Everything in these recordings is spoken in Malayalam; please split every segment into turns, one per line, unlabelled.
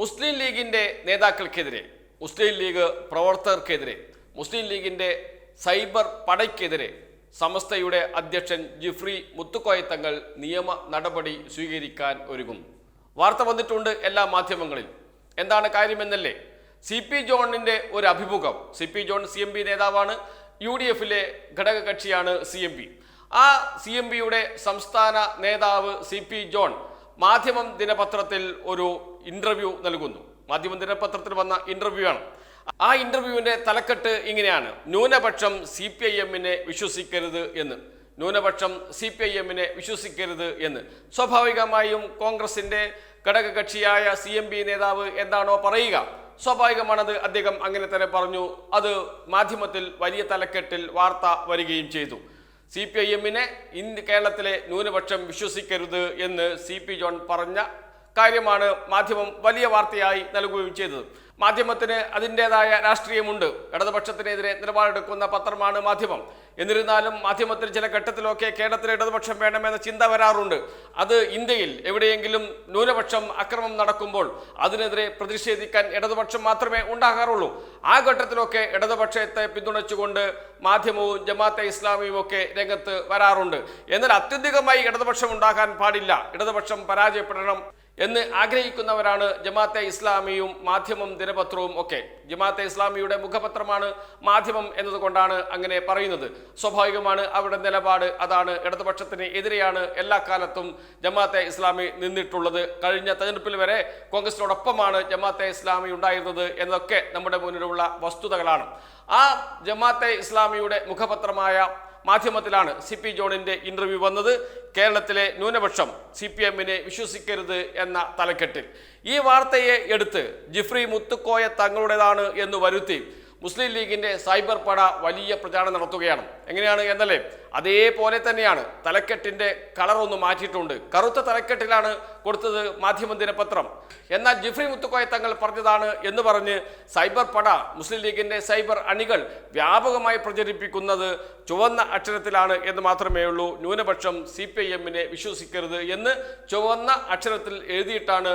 മുസ്ലിം ലീഗിന്റെ നേതാക്കൾക്കെതിരെ മുസ്ലിം ലീഗ് പ്രവർത്തകർക്കെതിരെ മുസ്ലിം ലീഗിന്റെ സൈബർ പടയ്ക്കെതിരെ സമസ്തയുടെ അധ്യക്ഷൻ ജിഫ്രി മുത്തുക്കോയ തങ്ങൾ നിയമ നടപടി സ്വീകരിക്കാൻ ഒരുങ്ങും. വാർത്ത വന്നിട്ടുണ്ട് എല്ലാ മാധ്യമങ്ങളിൽ. എന്താണ് കാര്യമെന്നല്ലേ? സി പി ജോണിന്റെ ഒരു അഭിമുഖം. C P John C M P നേതാവാണ്. യു ഡി എഫിലെ ഘടക കക്ഷിയാണ് സി എം പി ആ സി എം പിയുടെ സംസ്ഥാന നേതാവ് സി പി ജോൺ മാധ്യമം ദിനപത്രത്തിൽ ഒരു ഇന്റർവ്യൂ നൽകുന്നു. മാധ്യമം ദിനപത്രത്തിൽ വന്ന ഇന്റർവ്യൂ ആണ്. ആ ഇന്റർവ്യൂവിന്റെ തലക്കെട്ട് ഇങ്ങനെയാണ്. ന്യൂനപക്ഷം സി പി ഐ എമ്മിനെ വിശ്വസിക്കരുത് എന്ന്. ന്യൂനപക്ഷം സി പി ഐ എമ്മിനെ വിശ്വസിക്കരുത് എന്ന്. സ്വാഭാവികമായും കോൺഗ്രസിന്റെ ഘടകകക്ഷിയായ സി എം പി നേതാവ് എന്താണോ പറയുക. സ്വാഭാവികമാണത് അദ്ദേഹം അങ്ങനെ തന്നെ പറഞ്ഞു. അത് മാധ്യമത്തിൽ വലിയ തലക്കെട്ടിൽ വാർത്ത വരികയും ചെയ്തു. സി പി ഐ എമ്മിനെ ഇന്ത്യ കേരളത്തിലെ ന്യൂനപക്ഷം വിശ്വസിക്കരുത് എന്ന് സി പി ജോൺ പറഞ്ഞ കാര്യമാണ് മാധ്യമം വലിയ വാർത്തയായി നൽകുകയും ചെയ്തത്. മാധ്യമത്തിന് അതിന്റെതായ രാഷ്ട്രീയമുണ്ട്. ഇടതുപക്ഷത്തിനെതിരെ നിലപാടെടുക്കുന്ന പത്രമാണ് മാധ്യമം. എന്നിരുന്നാലും മാധ്യമത്തിൽ ചില ഘട്ടത്തിലൊക്കെ കേരളത്തിലെ ഇടതുപക്ഷം വേണമെന്ന ചിന്ത വരാറുണ്ട്. അത് ഇന്ത്യയിൽ എവിടെയെങ്കിലും ന്യൂനപക്ഷം അക്രമം നടക്കുമ്പോൾ അതിനെതിരെ പ്രതിഷേധിക്കാൻ ഇടതുപക്ഷം മാത്രമേ ഉണ്ടാകാറുള്ളൂ. ആ ഘട്ടത്തിലൊക്കെ ഇടതുപക്ഷത്തെ പിന്തുണച്ചുകൊണ്ട് മാധ്യമവും ജമാഅത്തെ ഇസ്ലാമിയും ഒക്കെ രംഗത്ത് വരാറുണ്ട്. എന്നാൽ അത്യന്തികമായി ഇടതുപക്ഷം ഉണ്ടാകാൻ പാടില്ല. ഇടതുപക്ഷം പരാജയപ്പെടണം എന്ന് ആഗ്രഹിക്കുന്നവരാണ് ജമാഅത്തെ ഇസ്ലാമിയും മാധ്യമം ദിനപത്രവും ഒക്കെ. ജമാഅത്തെ ഇസ്ലാമിയുടെ മുഖപത്രമാണ് മാധ്യമം എന്നതുകൊണ്ടാണ് അങ്ങനെ പറയുന്നത്. സ്വാഭാവികമാണ് അവരുടെ നിലപാട് അതാണ്. ഇടതുപക്ഷത്തിന് എതിരെയാണ് എല്ലാ കാലത്തും ജമാഅത്തെ ഇസ്ലാമി നിന്നിട്ടുള്ളത്. കഴിഞ്ഞ തെരഞ്ഞെടുപ്പിൽ വരെ കോൺഗ്രസിനോടൊപ്പമാണ് ജമാഅത്തെ ഇസ്ലാമി ഉണ്ടായിരുന്നത് എന്നൊക്കെ നമ്മുടെ മുന്നിലുള്ള വസ്തുതകളാണ്. ആ ജമാഅത്തെ ഇസ്ലാമിയുടെ മുഖപത്രമായ മാധ്യമത്തിലാണ് സി പി ജോണിന്റെ ഇന്റർവ്യൂ വന്നത്. കേരളത്തിലെ ന്യൂനപക്ഷം സി പി എമ്മിനെ വിശ്വസിക്കരുത് എന്ന തലക്കെട്ടിൽ. ഈ വാർത്തയെ എടുത്ത് ജിഫ്രി മുത്തുക്കോയ തങ്ങളുടേതാണ് എന്ന് വരുത്തി മുസ്ലിം ലീഗിന്റെ സൈബർ പട വലിയ പ്രചാരണം നടത്തുകയാണ്. എങ്ങനെയാണ് എന്നല്ലേ? അതേപോലെ തന്നെയാണ് തലക്കെട്ടിന്റെ കളർ ഒന്ന് മാറ്റിയിട്ടുണ്ട്. കറുത്ത തലക്കെട്ടിലാണ് കൊടുത്തത് മാധ്യമ ദിനപത്രം എന്നാൽ ജിഫ്രി മുത്തുക്കോയ തങ്ങൾ പറഞ്ഞതാണ് എന്ന് പറഞ്ഞ് സൈബർ പട മുസ്ലിം ലീഗിന്റെ സൈബർ അണികൾ വ്യാപകമായി പ്രചരിപ്പിക്കുന്നത് ചുവന്ന അക്ഷരത്തിലാണ് എന്ന് മാത്രമേ ഉള്ളൂ. ന്യൂനപക്ഷം സി പി ഐ എമ്മിനെ വിശ്വസിക്കരുത് എന്ന് ചുവന്ന അക്ഷരത്തിൽ എഴുതിയിട്ടാണ്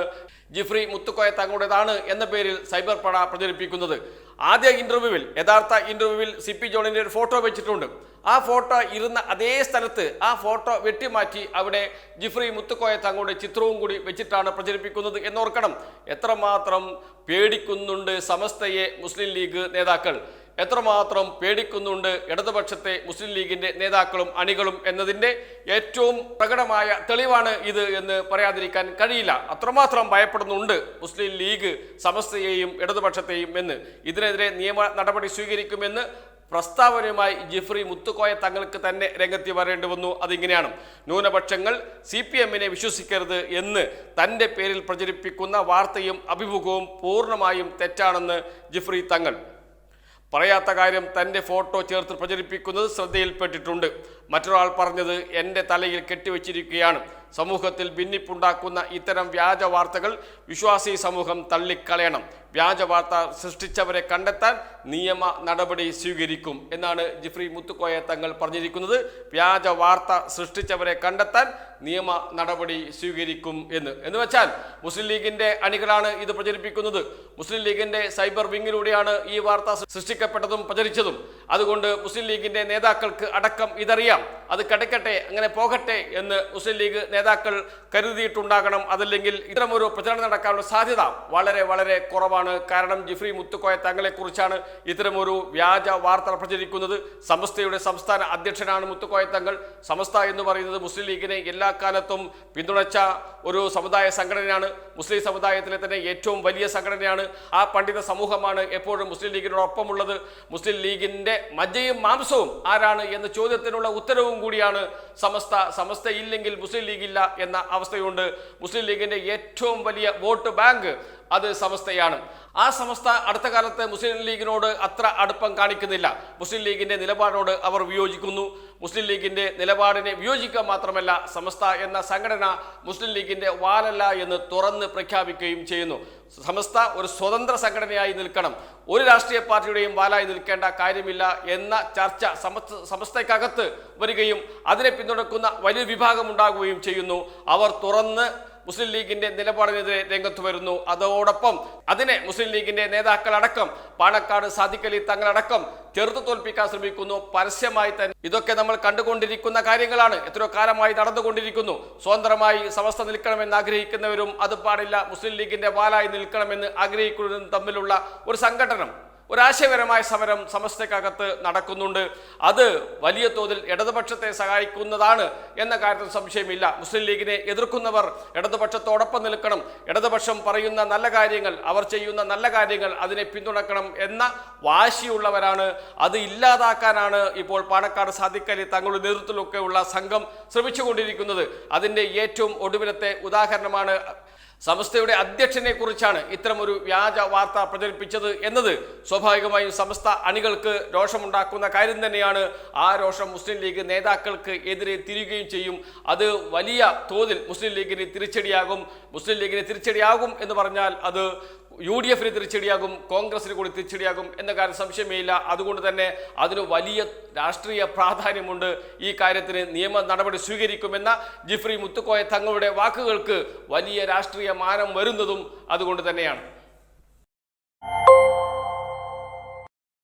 ജിഫ്രി മുത്തുക്കോയ തങ്ങളുടേതാണ് എന്ന പേരിൽ സൈബർ പട പ്രചരിപ്പിക്കുന്നത്. ആദ്യ ഇന്റർവ്യൂവിൽ യഥാർത്ഥ ഇന്റർവ്യൂവിൽ സി പി ജോണിന്റെ ഒരു ഫോട്ടോ വെച്ചിട്ടുണ്ട്. ആ ഫോട്ടോ ഇരുന്ന അതേ സ്ഥലത്ത് ആ ഫോട്ടോ വെട്ടിമാറ്റി അവിടെ ജിഫ്രി മുത്തുക്കോയ തങ്ങളുടെ ചിത്രവും കൂടി വെച്ചിട്ടാണ് പ്രചരിപ്പിക്കുന്നത് എന്നോർക്കണം. എത്രമാത്രം പേടിക്കുന്നുണ്ട് സമസ്തയെ മുസ്ലിം ലീഗ് നേതാക്കൾ. എത്രമാത്രം പേടിക്കുന്നുണ്ട് ഇടതുപക്ഷത്തെ മുസ്ലിം ലീഗിന്റെ നേതാക്കളും അണികളും എന്നതിന്റെ ഏറ്റവും പ്രകടമായ തെളിവാണ് ഇത് എന്ന് പറയാതിരിക്കാൻ കഴിയില്ല. അത്രമാത്രം ഭയപ്പെടുന്നുണ്ട് മുസ്ലിം ലീഗ് സമസ്തയെയും ഇടതുപക്ഷത്തെയും എന്ന്. ഇതിനെതിരെ നിയമ നടപടി സ്വീകരിക്കുമെന്ന് പ്രസ്താവനയുമായി ജിഫ്രി മുത്തുക്കോയ തങ്ങൾക്ക് തന്നെ രംഗത്തി വരേണ്ടി വന്നു. അതിങ്ങനെയാണ്. ന്യൂനപക്ഷങ്ങൾ സി പി എമ്മിനെ വിശ്വസിക്കരുത് എന്ന് തന്റെ പേരിൽ പ്രചരിപ്പിക്കുന്ന വാർത്തയും അഭിമുഖവും പൂർണമായും തെറ്റാണെന്ന് ജിഫ്രി തങ്ങൾ പറയാത്ത കാര്യം തന്റെ ഫോട്ടോ ചേർത്ത് പ്രചരിപ്പിക്കുന്നത് ശ്രദ്ധയിൽപ്പെട്ടിട്ടുണ്ട്. മറ്റൊരാൾ പറഞ്ഞത് എന്റെ തലയിൽ കെട്ടിവെച്ചിരിക്കുകയാണ്. സമൂഹത്തിൽ ഭിന്നിപ്പുണ്ടാക്കുന്ന ഇത്തരം വ്യാജ വാർത്തകൾ വിശ്വാസി സമൂഹം തള്ളിക്കളയണം. വ്യാജ വാർത്ത സൃഷ്ടിച്ചവരെ കണ്ടെത്താൻ നിയമ നടപടി സ്വീകരിക്കും എന്നാണ് ജിഫ്രി മുത്തുക്കോയ തങ്ങൾ പറഞ്ഞിരിക്കുന്നത്. വ്യാജ വാർത്ത സൃഷ്ടിച്ചവരെ കണ്ടെത്താൻ നിയമ നടപടി സ്വീകരിക്കും എന്ന്. എന്ന് വെച്ചാൽ മുസ്ലിം ലീഗിന്റെ അണികളാണ് ഇത് പ്രചരിപ്പിക്കുന്നത്. മുസ്ലിം ലീഗിന്റെ സൈബർ വിങ്ങിലൂടെയാണ് ഈ വാർത്ത സൃഷ്ടിക്കപ്പെട്ടതും പ്രചരിച്ചതും. അതുകൊണ്ട് മുസ്ലിം ലീഗിന്റെ നേതാക്കൾക്ക് അടക്കം ഇതറിയാം. അത് കിടക്കട്ടെ അങ്ങനെ പോകട്ടെ എന്ന് മുസ്ലിം ലീഗ് നേതാക്കൾ കരുതിയിട്ടുണ്ടാകണം. അതല്ലെങ്കിൽ ഇത്തരമൊരു പ്രചരണം നടക്കാനുള്ള സാധ്യത വളരെ വളരെ കുറവാണ്. കാരണം ജിഫ്രി മുത്തുക്കോയ തങ്ങളെക്കുറിച്ചാണ് ഇത്തരമൊരു വ്യാജ വാർത്ത പ്രചരിക്കുന്നത്. സമസ്തയുടെ സംസ്ഥാന അധ്യക്ഷനാണ് മുത്തുക്കോയ തങ്ങൾ. സമസ്ത എന്ന് പറയുന്നത് മുസ്ലിം ലീഗിനെ എല്ലാ കാലത്തും പിന്തുണച്ച ഒരു സമുദായ സംഘടനയാണ്. മുസ്ലിം സമുദായത്തിലെ തന്നെ ഏറ്റവും വലിയ സംഘടനയാണ്. ആ പണ്ഡിത സമൂഹമാണ് എപ്പോഴും മുസ്ലിം ലീഗിനോടൊപ്പമുള്ളത്. മുസ്ലിം ലീഗിന്റെ മജ്ജയും മാംസവും ആരാണ് എന്ന ചോദ്യത്തിനുള്ള ഉത്തരവും കൂടിയാണ് സമസ്ത. സമസ്ത ഇല്ലെങ്കിൽ മുസ്ലിം ലീഗില്ല എന്ന അവസ്ഥയുണ്ട്. മുസ്ലിം ലീഗിന്റെ ഏറ്റവും വലിയ വോട്ട് ബാങ്ക് അത് സമസ്തയാണ്. ആ സമസ്ത അടുത്ത കാലത്ത് മുസ്ലിം ലീഗിനോട് അത്ര അടുപ്പം കാണിക്കുന്നില്ല. മുസ്ലിം ലീഗിന്റെ നിലപാടിനോട് അവർ വിയോജിക്കുന്നു. മുസ്ലിം ലീഗിന്റെ നിലപാടിനെ വിയോജിക്കുക മാത്രമല്ല സമസ്ത എന്ന സംഘടന മുസ്ലിം ലീഗിന്റെ വാലല്ല എന്ന് തുറന്ന് പ്രഖ്യാപിക്കുകയും ചെയ്യുന്നു. സമസ്ത ഒരു സ്വതന്ത്ര സംഘടനയായി നിൽക്കണം. ഒരു രാഷ്ട്രീയ പാർട്ടിയുടെയും വാലായി നിൽക്കേണ്ട കാര്യമില്ല എന്ന ചർച്ച സമസ്ത സമസ്തയ്ക്കകത്ത് വരികയും അതിനെ പിന്തുണക്കുന്ന വലിയ വിഭാഗം ഉണ്ടാകുകയും ചെയ്യുന്നു. അവർ തുറന്ന് മുസ്ലിം ലീഗിന്റെ നിലപാടിനെതിരെ രംഗത്ത് വരുന്നു. അതോടൊപ്പം അതിനെ മുസ്ലിം ലീഗിന്റെ നേതാക്കളടക്കം പാണക്കാട് സാദിഖലി തങ്ങളടക്കം ചെറുത്തു തോൽപ്പിക്കാൻ ശ്രമിക്കുന്നു. പരസ്യമായി തന്നെ ഇതൊക്കെ നമ്മൾ കണ്ടുകൊണ്ടിരിക്കുന്ന കാര്യങ്ങളാണ്. എത്രയോ കാലമായി നടന്നുകൊണ്ടിരിക്കുന്നു. സ്വതന്ത്രമായി സമസ്ത നിൽക്കണമെന്ന് ആഗ്രഹിക്കുന്നവരും അത് പാടില്ല. മുസ്ലിം ലീഗിന്റെ വാലായി നിൽക്കണമെന്ന് ആഗ്രഹിക്കുന്നവരും തമ്മിലുള്ള ഒരു സംഘടനം ഒരാശയപരമായ സമരം സമസ്തക്കകത്ത് നടക്കുന്നുണ്ട്. അത് വലിയ തോതിൽ ഇടതുപക്ഷത്തെ സഹായിക്കുന്നതാണ് എന്ന കാര്യത്തിൽ സംശയമില്ല. മുസ്ലിം ലീഗിനെ എതിർക്കുന്നവർ ഇടതുപക്ഷത്തോടൊപ്പം നിൽക്കണം. ഇടതുപക്ഷം പറയുന്ന നല്ല കാര്യങ്ങൾ അവർ ചെയ്യുന്ന നല്ല കാര്യങ്ങൾ അതിനെ പിന്തുണക്കണം എന്ന വാശിയുള്ളവരാണ്. അത് ഇല്ലാതാക്കാനാണ് ഇപ്പോൾ പാണക്കാട് സാധിക്കലി തങ്ങളുടെ നേതൃത്വത്തിലൊക്കെയുള്ള സംഘം ശ്രമിച്ചുകൊണ്ടിരിക്കുന്നത്. അതിന്റെ ഏറ്റവും ഒടുവിലത്തെ ഉദാഹരണമാണ് സമസ്തയുടെ അധ്യക്ഷനെ കുറിച്ചാണ് ഇത്തരമൊരു വ്യാജ വാർത്ത പ്രചരിപ്പിച്ചത് എന്നത് സ്വാഭാവികമായും സമസ്ത അണികൾക്ക് രോഷമുണ്ടാക്കുന്ന കാര്യം തന്നെയാണ് ആ രോഷം മുസ്ലിം ലീഗ് നേതാക്കൾക്ക് എതിരെ തിരികുകയും ചെയ്യും. അത് വലിയ തോതിൽ മുസ്ലിം ലീഗിന് തിരിച്ചടിയാകും. മുസ്ലിം ലീഗിന് തിരിച്ചടിയാകും എന്ന് പറഞ്ഞാൽ അത് യു ഡി എഫിന് തിരിച്ചടിയാകും കോൺഗ്രസിന് കൂടി തിരിച്ചടിയാകും എന്ന കാര്യം സംശയമേയില്ല. അതുകൊണ്ട് തന്നെ അതിന് വലിയ രാഷ്ട്രീയ പ്രാധാന്യമുണ്ട്. ഈ കാര്യത്തിന് നിയമ നടപടി സ്വീകരിക്കുമെന്ന ജിഫ്രി മുത്തുക്കോയ തങ്ങളുടെ വാക്കുകൾക്ക് വലിയ രാഷ്ട്രീയ മാനം വരുന്നതും അതുകൊണ്ട് തന്നെയാണ്.